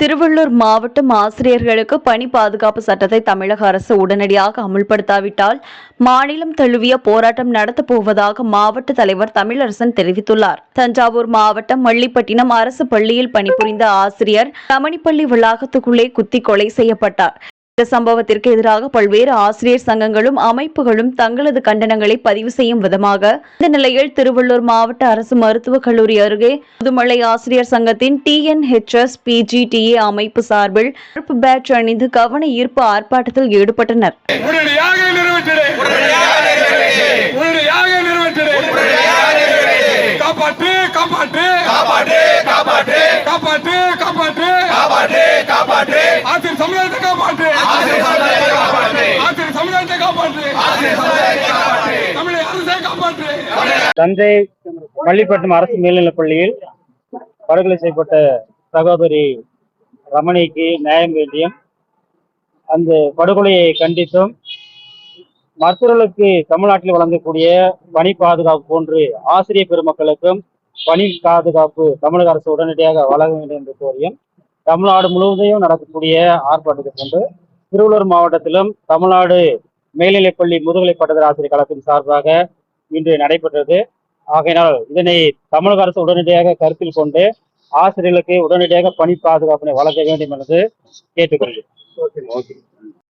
திருவள்ளூர் மாவட்டம் ஆசிரியர்களுக்கு பணி பாதுகாப்பு சட்டத்தை தமிழக அரசு உடனடியாக அமுல்படுத்தாவிட்டால் மாநிலம் தழுவிய போராட்டம் நடத்தப் போவதாக மாவட்ட தலைவர் தமிழரசன் தெரிவித்துள்ளார். தஞ்சாவூர் மாவட்டம் மல்லிப்பட்டினம் அரசு பள்ளியில் பணிபுரிந்த ஆசிரியர் ரமணிப்பள்ளி வளாகத்துக்குள்ளே குத்தி கொலை செய்யப்பட்டார். இந்த சம்பவத்திற்கு எதிராக பல்வேறு ஆசிரியர் சங்கங்களும் அமைப்புகளும் தங்களது கண்டனங்களை பதிவு செய்யும் விதமாக இந்த நிலையில் திருவள்ளூர் மாவட்ட அரசு மருத்துவக் கல்லூரி அருகே புதுமலை ஆசிரியர் சங்கத்தின் டிஎன்ஹெச்எஸ் பிஜிடிஏ அமைப்பு சார்பில் கருப்பு பேட்ச் அணிந்து கவன ஈர்ப்பு ஆர்ப்பாட்டத்தில் ஈடுபட்டனர். காப்பாற்று காப்பாற்று காப்பாற்று காப்பாற்று காப்பாற்று காப்பாற்று. காப்பாற்று. ஆசிரியர் சமுதாயத்தை காப்பாற்று. ஆசிரியர் சமுதாயத்தை காப்பாற்று. தமிழை அரசை காப்பாற்று. தஞ்சை பள்ளிப்பட்டினம் அரசு மேல்நிலைப் பள்ளியில் படுகொலை செய்யப்பட்ட சகோதரி ரமணிக்கு நியாயம் வேண்டியும் அந்த படுகொலையை கண்டித்தும் மருத்துவர்களுக்கு தமிழ்நாட்டில் வழங்கக்கூடிய பணி பாதுகாப்பு போன்று ஆசிரியர் பெருமக்களுக்கும் பணி பாதுகாப்பு தமிழக அரசு உடனடியாக வழங்க வேண்டும் என்று கோரியும் தமிழ்நாடு முழுவதையும் நடக்கக்கூடிய ஆர்ப்பாட்டத்தை கொண்டு திருவள்ளூர் மாவட்டத்திலும் தமிழ்நாடு மேல்நிலைப்பள்ளி முதுகலை பட்டதாசிரியர் கழகத்தின் சார்பாக இன்று நடைபெற்றது. ஆகையினால் இதனை தமிழக அரசு உடனடியாக கருத்தில் கொண்டு ஆசிரியர்களுக்கு உடனடியாக பணி பாதுகாப்பினை வழங்க வேண்டும் என்று கேட்டுக்கொள்கிறேன்.